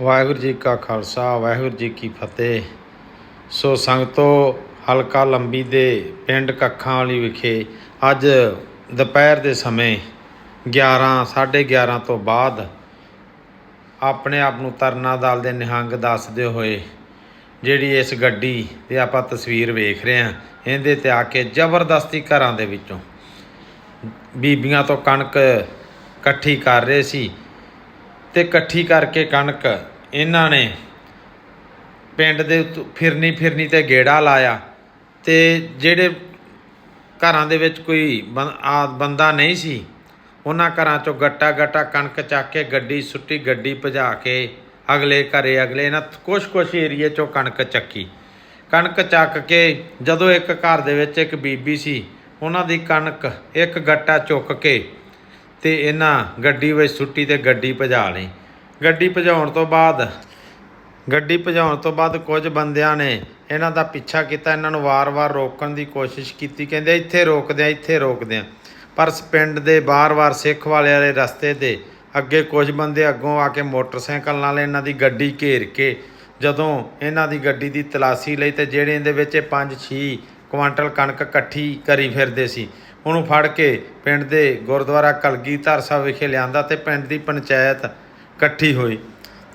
ਵਾਹਿਗੁਰੂ ਜੀ ਕਾ ਖਾਲਸਾ, ਵਾਹਿਗੁਰੂ ਜੀ ਕੀ ਫਤਿਹ। ਸੋ ਸੰਗਤੋ, ਹਲਕਾ ਲੰਬੀ ਦੇ ਪਿੰਡ ਕੱਖਾਂ ਵਾਲੀ ਵਿਖੇ ਅੱਜ ਦੁਪਹਿਰ ਦੇ ਸਮੇਂ 11 11:30 ਤੋਂ ਬਾਅਦ ਆਪਣੇ ਆਪ ਨੂੰ ਤਰਨਾ ਦਲ ਦੇ ਨਿਹੰਗ ਦੱਸਦੇ ਹੋਏ ਜਿਹੜੀ ਇਸ ਗੱਡੀ ਤੇ ਆਪਾਂ ਤਸਵੀਰ ਵੇਖ ਰਹੇ ਹਾਂ, ਇਹਦੇ ਤੇ ਆ ਕੇ ਜ਼ਬਰਦਸਤੀ ਘਰਾਂ ਦੇ ਵਿੱਚੋਂ ਬੀਬੀਆਂ ਤੋਂ ਕਣਕ ਇਕੱਠੀ ਕਰ ਰਹੇ ਸੀ। ਤੇ ਇਕੱਠੀ ਕਰਕੇ ਕਣਕ ਇਹਨਾਂ ਨੇ ਪਿੰਡ ਦੇ ਉੱਤ- ਫਿਰਨੀ ਫਿਰਨੀ ਤੇ ਗੇੜਾ ਲਾਇਆ ਤੇ ਜਿਹੜੇ ਘਰਾਂ ਦੇ ਵਿੱਚ ਕੋਈ ਬੰ- ਆ ਬੰਦਾ ਨਹੀਂ ਸੀ, ਉਹਨਾਂ ਘਰਾਂ ਚੋਂ ਗੱਟਾ ਗੱਟਾ ਕਣਕ ਚੱਕ ਕੇ ਗੱਡੀ ਸੁੱਟੀ ਗੱਡੀ ਭਜਾ ਕੇ ਅਗਲੇ ਘਰੇ ਅਗਲੇ ਨਾ ਕੁਛ ਕੁਛ ਏਰੀਏ ਚੋਂ ਕਣਕ ਚੱਕੀ। ਕਣਕ ਚੱਕ ਕੇ ਜਦੋਂ ਇੱਕ ਘਰ ਦੇ ਵਿੱਚ ਇੱਕ ਬੀਬੀ ਸੀ, ਉਹਨਾਂ ਦੀ ਕਣਕ ਇੱਕ ਗੱਟਾ ਚੁੱਕ ਕੇ ਤੇ ਇਹਨਾਂ ਗੱਡੀ ਵਿੱਚ ਸੁੱਟੀ ਤੇ ਗੱਡੀ ਭਜਾ ਲਈ। ਗੱਡੀ ਭਜਾਉਣ ਤੋਂ ਬਾਅਦ, ਗੱਡੀ ਭਜਾਉਣ ਤੋਂ ਬਾਅਦ ਕੁਝ ਬੰਦਿਆਂ ਨੇ ਇਹਨਾਂ ਦਾ ਪਿੱਛਾ ਕੀਤਾ, ਇਹਨਾਂ ਨੂੰ ਵਾਰ-ਵਾਰ ਰੋਕਣ ਦੀ ਕੋਸ਼ਿਸ਼ ਕੀਤੀ। ਕਹਿੰਦੇ ਇੱਥੇ ਰੋਕਦੇ ਆ ਇੱਥੇ ਰੋਕਦੇ ਆ ਪਰ ਸ- ਪਿੰਡ ਦੇ ਬਾਰ-ਵਾਰ ਸਿੱਖ ਵਾਲੇ ਵਾਲੇ ਰਸਤੇ ਤੇ ਅੱਗੇ ਕੁਝ ਬੰਦੇ ਅੱਗੋਂ ਆ ਕੇ ਮੋਟਰਸਾਈਕਲ ਨਾਲ ਇਹਨਾਂ ਦੀ ਗੱਡੀ ਘੇਰ ਕੇ, ਜਦੋਂ ਇਹਨਾਂ ਦੀ ਗੱਡੀ ਦੀ ਤਲਾਸ਼ੀ ਲਈ ਤੇ ਜਿਹੜੇ ਇਹਦੇ ਵਿੱਚ 5-6 ਕੁਆਂਟਲ ਕਣਕ ਇਕੱਠੀ ਕਰੀ ਫਿਰਦੇ ਸੀ ਉਹਨੂੰ ਫੜ ਕੇ ਪਿੰਡ ਦੇ ਗੁਰਦੁਆਰਾ ਕਲਗੀਧਰ ਸਾਹਿਬ ਵਿਖੇ ਲਿਆਂਦਾ ਤੇ ਪਿੰਡ ਦੀ ਪੰਚਾਇਤ ਇਕੱਠੀ ਹੋਈ।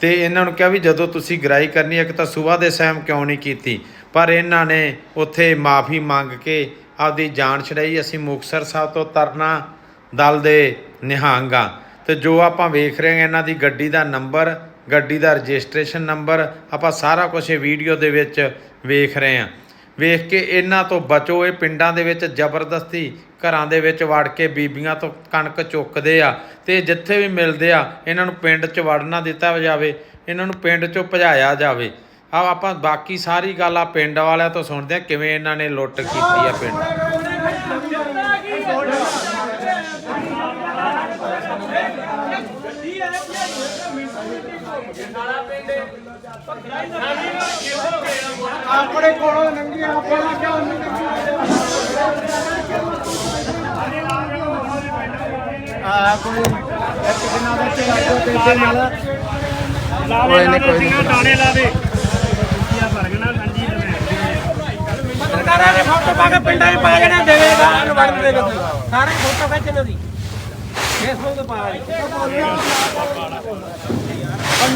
ਤੇ ਇਹਨਾਂ ਨੂੰ ਕਿਹਾ ਵੀ ਜਦੋਂ ਤੁਸੀਂ ਗ੍ਰਾਈ ਕਰਨੀ ਇੱਕ ਤਾਂ ਸਵੇਰ ਦੇ ਸਹਿਮ ਕਿਉਂ ਨਹੀਂ ਕੀਤੀ? ਪਰ ਇਹਨਾਂ ਨੇ ਉੱਥੇ ਮਾਫੀ ਮੰਗ ਕੇ ਆਪਦੀ ਜਾਨ ਛਡਾਈ। ਅਸੀਂ ਮੁਕਤਸਰ ਸਾਹਿਬ ਤੋਂ ਤਰਨਾ ਦਲ ਦੇ ਨਿਹੰਗਾਂ ਤੇ ਜੋ ਆਪਾਂ ਵੇਖ ਰਹੇ ਹਾਂ, ਇਹਨਾਂ ਦੀ ਗੱਡੀ ਦਾ ਨੰਬਰ, ਗੱਡੀ ਦਾ ਰਜਿਸਟ੍ਰੇਸ਼ਨ ਨੰਬਰ, ਆਪਾਂ ਸਾਰਾ ਕੁਝ ਇਹ ਵੀਡੀਓ ਦੇ ਵਿੱਚ ਵੇਖ ਰਹੇ ਹਾਂ। ਵੇਖ ਕੇ ਇਹਨਾਂ ਤੋਂ ਬਚੋ। ਇਹ ਪਿੰਡਾਂ ਦੇ ਵਿੱਚ ਜ਼ਬਰਦਸਤੀ ਘਰਾਂ ਦੇ ਵਿੱਚ ਵੜ ਕੇ ਬੀਬੀਆਂ ਤੋਂ ਕਣਕ ਚੁੱਕਦੇ ਆ ਤੇ ਜਿੱਥੇ ਵੀ ਮਿਲਦੇ ਆ, ਇਹਨਾਂ ਨੂੰ ਪਿੰਡ 'ਚ ਵੜਨਾ ਦਿੱਤਾ ਜਾਵੇ, ਇਹਨਾਂ ਨੂੰ ਪਿੰਡ 'ਚੋਂ ਭਜਾਇਆ ਜਾਵੇ। ਆ ਆਪਾਂ ਬਾਕੀ ਸਾਰੀ ਗੱਲ ਆ ਪਿੰਡ ਵਾਲਿਆਂ ਤੋਂ ਸੁਣਦੇ ਆ, ਕਿਵੇਂ ਇਹਨਾਂ ਨੇ ਲੁੱਟ ਕੀਤੀ ਆ ਪਿੰਡ। ਆਪਣੇ ਕੋਲੋਂ ਨੰਗੀ ਆਪਣਾ ਕਿਉਂ ਨਹੀਂ ਆ ਕੋਈ ਇੱਕ ਦਿਨਾਂ ਵਿੱਚ ਆਜੋ ਤੇ ਨਾਲ ਲਾਵੇ ਲਾਵੇ ਸਿੰਘਾਂ ਟਾਣੇ ਸੰਜੀ ਤੇ ਸਰਕਾਰਾਂ ਨੇ ਫੋਟੋ ਪਾ ਕੇ ਪਿੰਡਾਂ 'ਚ ਪਾ ਨਾ ਦੇਵੇਗਾ ਅਨਵੜਨ ਦੇ ਵਿੱਚ। ਸਾਰੇ ਫੋਟੋ ਖਿੱਚ ਇਹਨਾਂ ਦੀ ਫੇਸਬੁੱਕ ਤੇ ਪਾ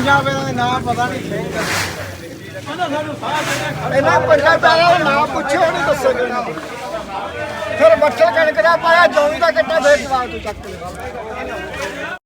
ਪੰਜਾਬ ਦਾ ਨਾਮ ਪਤਾ ਨਹੀਂ ਸਹੀ ਇਹਨਾਂ ਪੰਜਾਬ ਦਾ ਨਾਮ ਪੁੱਛਿਓ, ਨਹੀਂ ਦੱਸੋਗੇ ਨਾ। ਫਿਰ ਬੱਚੇ ਕਣਕ ਦਾ ਪਾਇਆ ਜੋਈ ਦਾ ਕਿੱਟਾ, ਫੇਰ ਜਵਾਬ ਤੋਂ ਚੱਕ ਲਿਆ